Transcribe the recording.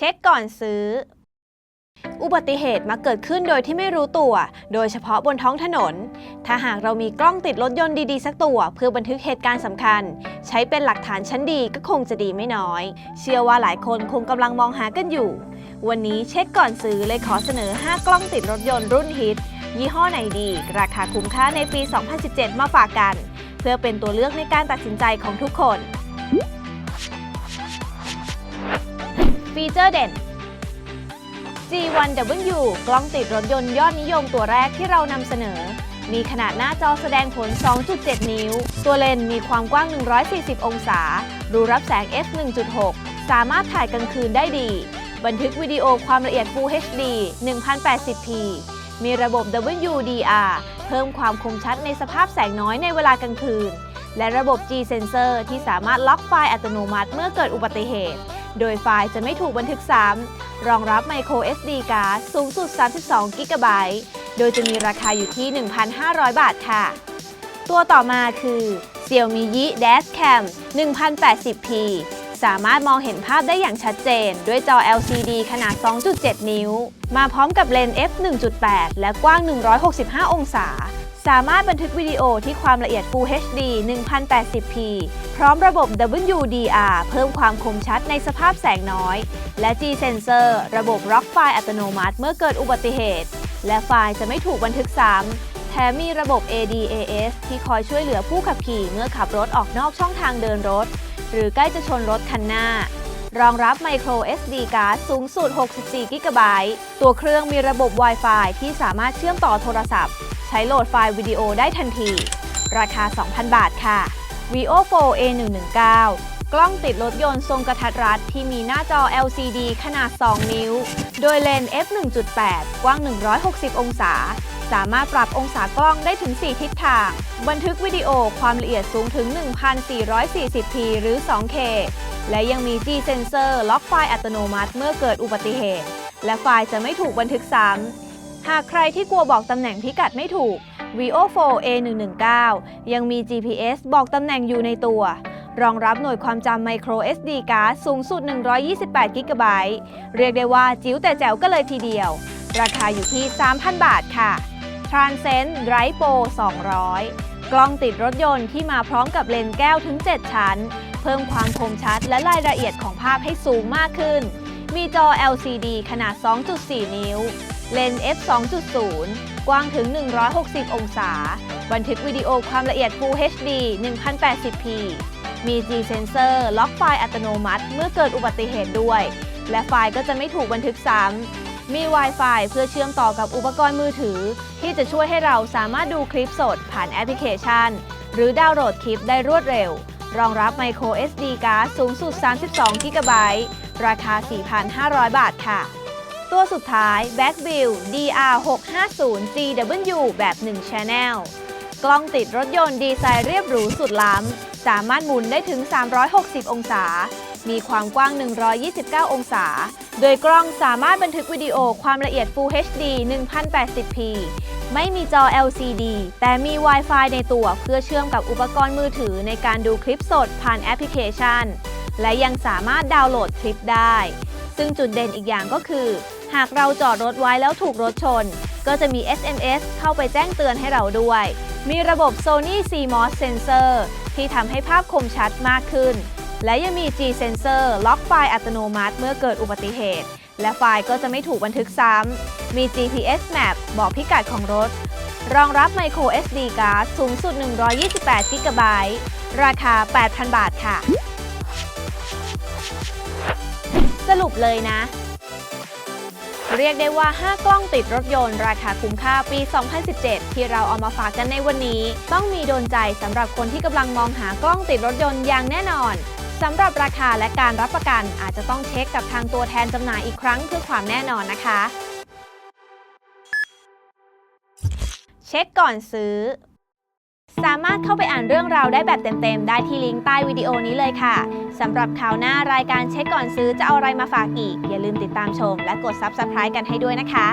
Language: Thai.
ช็คก่อนซื้อ อุบัติเหตุมักเกิดขึ้นโดยที่ไม่รู้ตัว โดยเฉพาะบนท้องถนน ถ้าหากเรามีกล้องติดรถยนต์ดีๆ สักตัว เพื่อบันทึกเหตุการณ์สำคัญ ใช้เป็นหลักฐานชั้นดีก็คงจะดีไม่น้อย เชื่อว่าหลายคนคงกำลังมองหากันอยู่ วันนี้เช็คก่อนซื้อเลยขอเสนอ 5 กล้องติดรถยนต์รุ่นฮิต ยี่ห้อไหนดี ราคาคุ้มค่าในปี 2017 มาฝากกัน เพื่อเป็นตัวเลือกในการตัดสินใจของทุกคน ฟีเจอร์เด่น G1W กล้องติดรถยนต์ยอดนิยมตัวแรกที่เรานำเสนอ มีขนาดหน้าจอแสดงผล 2.7 นิ้ว ตัวเลนส์มีความกว้าง 140 องศา รูรับแสง f 1.6 สามารถถ่ายกลางคืนได้ดี บันทึกวิดีโอความละเอียด Full HD 1080p มีระบบ WDR เพิ่มความคมชัดในสภาพแสงน้อยในเวลากลางคืน และระบบ G Sensor ที่สามารถล็อกไฟล์อัตโนมัติเมื่อเกิดอุบัติเหตุ โดยไฟล์จะไม่ถูกบันทึกซ้ำ รองรับ micro SD card สูงสุด 32 กิกะไบต์ โดยจะมีราคาอยู่ที่ 1,500 บาทค่ะ ตัวต่อมาคือ Xiaomi Yi Dash Cam 1080p สามารถมองเห็นภาพได้อย่างชัดเจน ด้วยจอ LCD ขนาด 2.7 นิ้ว มาพร้อมกับเลนส์ f 1.8 และกว้าง 165 องศา สามารถบันทึกวิดีโอที่ความละเอียด Full HD 1080p พร้อมระบบ WDR เพิ่มความคมชัดในสภาพแสงน้อย และ G Sensor ระบบล็อกไฟล์อัตโนมัติเมื่อเกิดอุบัติเหตุ และไฟล์จะไม่ถูกบันทึกซ้ำ แถมมีระบบ ADAS ที่คอยช่วยเหลือผู้ขับขี่เมื่อขับรถออกนอกช่องทางเดินรถ หรือใกล้จะชนรถคันหน้ารองรับ Micro SD card สูงสุด 64กิกะไบต์ตัวเครื่องมีระบบ Wi-Fi ที่สามารถเชื่อมต่อโทรศัพท์ ใช้โหลดไฟล์วิดีโอได้ทันที ราคา 2,000 บาทค่ะ Vivo 4 A119 กล้องติดรถยนต์ทรงกระทัดรัดที่มีหน้าจอ LCD ขนาด 2 นิ้ว โดยเลนส์ f 1.8 กว้าง 160 องศา สามารถปรับองศากล้องได้ถึง 4 ทิศทาง บันทึกวิดีโอความละเอียดสูงถึง 1440p หรือ 2K และยังมี G Sensor ล็อกไฟล์อัตโนมัติเมื่อเกิดอุบัติเหตุ และไฟล์จะไม่ถูกบันทึกซ้ำ หากใครที่กลัวบอกตำแหน่งพิกัดไม่ถูก Vio 4A119 ยังมี GPS บอกตำแหน่งอยู่ในตัว รองรับหน่วยความจำ Micro SD card สูงสุด 128กิกะไบต์เรียกได้ว่าจิ๋วแต่แจ๋วก็เลยทีเดียว ราคาอยู่ที่ 3,000 บาทค่ะ Transcend Drive Pro 200 กล้องติดรถยนต์ที่มาพร้อมกับเลนส์แก้วถึง 7 ชั้น เพิ่มความคมชัดและรายละเอียดของภาพให้สูงมากขึ้น มีจอ LCD ขนาด 2.4 นิ้ว เลนส์ f 2.0 กว้างถึง 160 องศา บันทึกวิดีโอความละเอียด Full HD 1080p มี G Sensor ล็อกไฟล์อัตโนมัติ เมื่อเกิดอุบัติเหตุด้วย และไฟล์ก็จะไม่ถูกบันทึกซ้ำ มี Wi-Fi เพื่อเชื่อมต่อกับอุปกรณ์มือถือ ที่จะช่วยให้เราสามารถดูคลิปสดผ่านแอปพลิเคชัน หรือดาวน์โหลดคลิปได้รวดเร็ว รองรับ Micro SD card สูงสุด 32กิกะไบต์ ราคา 4,500 บาทค่ะ ตัวสุดท้าย Backview DR650GW แบบ 1 Channel กล้องติดรถยนต์ดีไซน์เรียบหรูสุดล้ำ สามารถหมุนได้ถึง 360 องศา มีความกว้าง 129 องศา โดยกล้องสามารถบันทึกวิดีโอความละเอียด Full HD 1080p ไม่มีจอ LCD แต่มี Wi-Fi ในตัวเพื่อเชื่อมกับอุปกรณ์มือถือในการดูคลิปสดผ่านแอปพลิเคชัน และยังสามารถดาวน์โหลดคลิปได้ ซึ่งจุดเด่นอีกอย่างก็คือ หากเราจอดรถไว้แล้วถูกรถชน ก็จะมี SMS เข้าไปแจ้งเตือนให้เราด้วย มีระบบ Sony CMOS Sensor ที่ทำให้ภาพคมชัดมากขึ้น และยังมี G Sensor ล็อกไฟล์อัตโนมัติเมื่อเกิดอุบัติเหตุ และไฟล์ก็จะไม่ถูกบันทึกซ้ำมี GPS Map บอกพิกัดของรถ รองรับ Micro SD card สูงสุด 128 g b ราคา 8,000 บาทค่ะ สรุปเลยนะ เรียกได้ว่า 5 กล้องติดรถยนต์ ราคาคุ้มค่าปี 2017 ที่เราเอามาฝากกันในวันนี้ ต้องมีโดนใจสำหรับคนที่กำลังมองหากล้องติดรถยนต์อย่างแน่นอนสำหรับราคาและการรับประกันอาจจะต้องเช็คกับทางตัวแทนจำหน่ายอีกครั้งเพื่อความแน่นอนนะคะ เช็คก่อนซื้อ สามารถเข้าไปอ่านเรื่องราวได้แบบเต็มๆ ได้ที่ลิงก์ใต้วิดีโอนี้เลยค่ะ สำหรับข่าวหน้ารายการเช็คก่อนซื้อจะเอาอะไรมาฝากอีก อย่าลืมติดตามชมและกด Subscribe กันให้ด้วยนะคะ